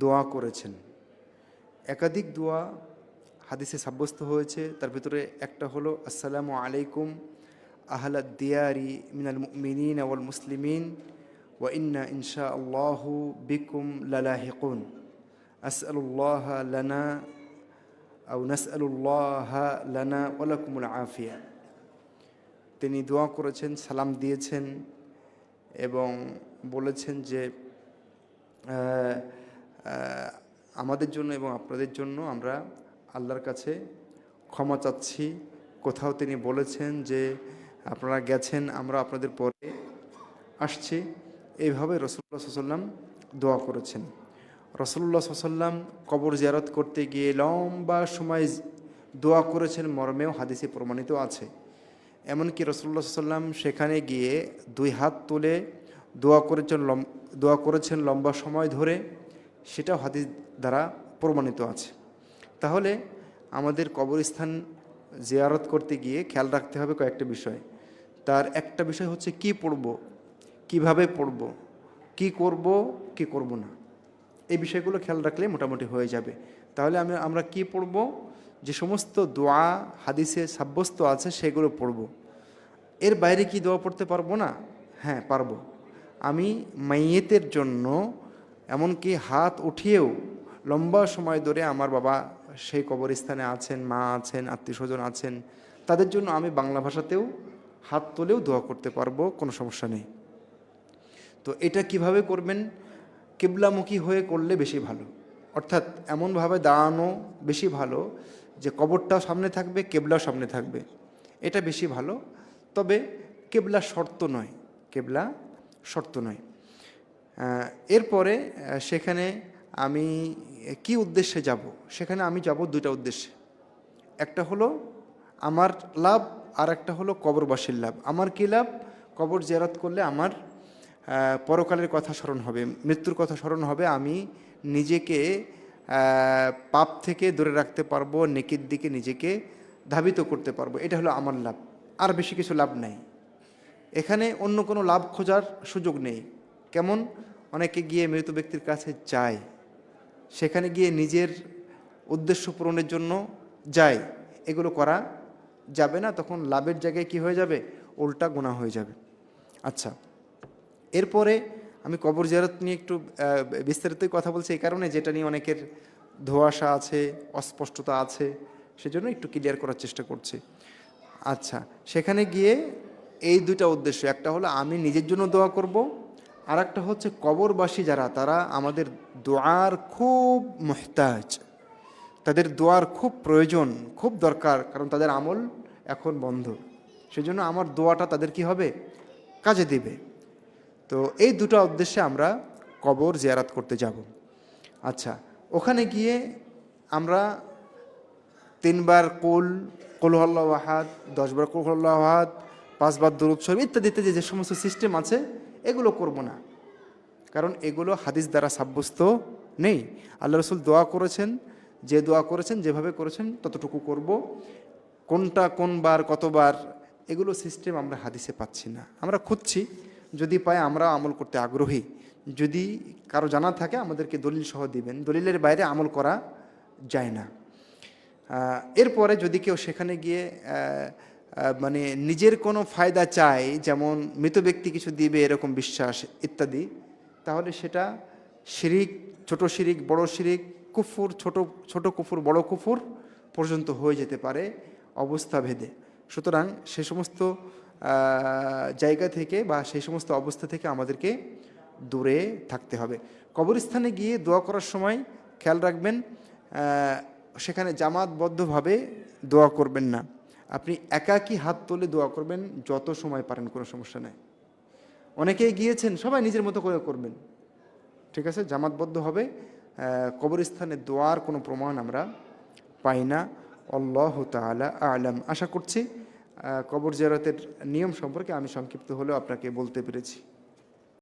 দোয়া করেছেন। একাধিক দোয়া হাদিসে সাব্যস্ত হয়েছে। তার ভিতরে একটা হলো, আসসালামু আলাইকুম আহলাদ দিয়ারি মিনাল মিনীন ওয়াল মুসলিমিন ওয়া ইন্না ইনশা আল্লাহু বিকুম লালাহিকুন। আসআলুল্লাহ লানা আও নাসআলুল্লাহ লানা ওয়ালাকুমুল আফিয়া। তিনি দোয়া করেছেন, সালাম দিয়েছেন এবং বলেছেন যে আমাদের জন্য এবং আপনাদের জন্য আমরা আল্লাহর কাছে ক্ষমা চাচ্ছি। কোথাও তিনি বলেছেন যে, আপনারা গেছেন, আমরা আপনাদের পরে আসছি। এইভাবে রসুল্লাহ সাল্লাম দোয়া করেছেন। রসুল্লাহ সাল্লাম কবর জিয়ারত করতে গিয়ে লম্বা সময় দোয়া করেছেন, মর্মেও হাদিসে প্রমাণিত আছে। এমনকি রসুল্লাহ সাল্লাম সেখানে গিয়ে দুই হাত তুলে দোয়া করেছেন দোয়া করেছেন লম্বা সময় ধরে। সেটাও হাদিস দ্বারা প্রমাণিত আছে। তাহলে আমাদের কবরস্থান জিয়ারত করতে গিয়ে খেয়াল রাখতে হবে কয়েকটা বিষয়। তার একটা বিষয় হচ্ছে কি পড়ব, কীভাবে পড়ব, কি করব কি করব না। এই বিষয়গুলো খেয়াল রাখলে মোটামুটি হয়ে যাবে। তাহলে আমি, আমরা কি পড়ব, যে সমস্ত দোয়া হাদিসে সাব্যস্ত আছে সেগুলো পড়ব। এর বাইরে কি দোয়া পড়তে পারব না? হ্যাঁ পারব। আমি মাইয়েতের জন্য এমনকি হাত উঠিয়েও লম্বা সময় ধরে আমার বাবা সেই কবরস্থানে আছেন, মা আছেন আত্মীয় স্বজন আছেন, তাদের জন্য আমি বাংলা ভাষাতেও হাত তুলেও দোয়া করতে পারব, কোনো সমস্যা নেই। তো এটা কীভাবে করবেন? কেবলামুখী হয়ে করলে বেশি ভালো। অর্থাৎ এমনভাবে দাঁড়ানো বেশি ভালো যে কবরটাও সামনে থাকবে, কেবলাও সামনে থাকবে। এটা বেশি ভালো। তবে কেবলা শর্ত নয়। কেবলা শর্ত নয়। এরপরে সেখানে আমি কি উদ্দেশ্যে যাব? সেখানে আমি যাব দুইটা উদ্দেশ্যে। একটা হলো আমার লাভ আর একটা হলো কবরবাসীর লাভ। আমার কী লাভ? কবর জেরাত করলে আমার পরকালের কথা স্মরণ হবে, মৃত্যুর কথা স্মরণ হবে। আমি নিজেকে পাপ থেকে দূরে রাখতে পারব, নেকির দিকে নিজেকে ধাবিত করতে পারব। এটা হলো আমার লাভ। আর বেশি কিছু লাভ নাই। এখানে অন্য কোনো লাভ খোঁজার সুযোগ নেই। কেমন? অনেকে গিয়ে মৃত ব্যক্তির কাছে যায়। সেখানে গিয়ে নিজের উদ্দেশ্য পূরণের জন্য যায়। এগুলো করা যাবে না, তখন লাভের জায়গায় কি হয়ে যাবে? উল্টা গোনা হয়ে যাবে। আচ্ছা এরপরে আমি কবর জিয়ারত নিয়ে একটু বিস্তারিতই কথা বলছি এই কারণে, যেটা নিয়ে অনেকের ধোয়াশা আছে, অস্পষ্টতা আছে, সেজন্য একটু ক্লিয়ার করার চেষ্টা করছি। আচ্ছা সেখানে গিয়ে এই দুটা উদ্দেশ্য, একটা হলো আমি নিজের জন্য দোয়া করব আর একটা হচ্ছে কবরবাসী যারা, তারা আমাদের দোয়ার খুব মোহতাজ। তাদের দোয়ার খুব প্রয়োজন, খুব দরকার, কারণ তাদের আমল এখন বন্ধ। সেজন্য আমার দোয়াটা তাদের কি হবে? কাজে দিবে। তো এই দুটো উদ্দেশ্যে আমরা কবর জিয়ারাত করতে যাব। আচ্ছা ওখানে গিয়ে আমরা তিনবার কুল কুলহল্লা দশবার কুলহল্লা পাঁচবার শরীফ ইত্যাদি ইত্যাদি যে সমস্ত সিস্টেম আছে এগুলো করব না। কারণ এগুলো হাদিস দ্বারা সাব্যস্ত নেই। আল্লাহ রসুল দোয়া করেছেন, যে দোয়া করেছেন, যেভাবে করেছেন, ততটুকু করব। কোনটা কোন বার কতবার, এগুলো সিস্টেম আমরা হাদিসে পাচ্ছি না। আমরা খুঁজছি, যদি পাই আমরা আমল করতে আগ্রহী। যদি কারও জানা থাকে, আমাদেরকে দলিল সহ দিবেন। দলিলের বাইরে আমল করা যায় না। এরপরে যদি কেউ সেখানে গিয়ে মানে নিজের কোনো ফায়দা চায় যেমন মৃত ব্যক্তি কিছু দিবে, এরকম বিশ্বাস ইত্যাদি, তাহলে সেটা শিরিক, ছোট শিরিক, বড় শিরিক, কুফুর, ছোট ছোট কুফুর, বড় কুফুর পর্যন্ত হয়ে যেতে পারে অবস্থা ভেদে। সুতরাং সে সমস্ত জায়গা থেকে বা সেই সমস্ত অবস্থা থেকে আমাদেরকে দূরে থাকতে হবে। কবরস্থানে গিয়ে দোয়া করার সময় খেয়াল রাখবেন সেখানে জামাতবদ্ধভাবে দোয়া করবেন না। আপনি একাকী হাত তুলে দোয়া করবেন, যত সময় পারেন, কোনো সমস্যা নেই। অনেকেই গিয়েছেন, সবাই নিজের মতো করে করবেন। ঠিক আছে? জামাতবদ্ধ হবে। কবরস্থানে দোয়ার কোনো প্রমাণ আমরা পাই না। অল্লাহ তালা আলম। আশা করছি কবর জিয়ারতের নিয়ম সম্পর্কে আমি সংক্ষিপ্ত হলেও আপনাকে বলতে পেরেছি।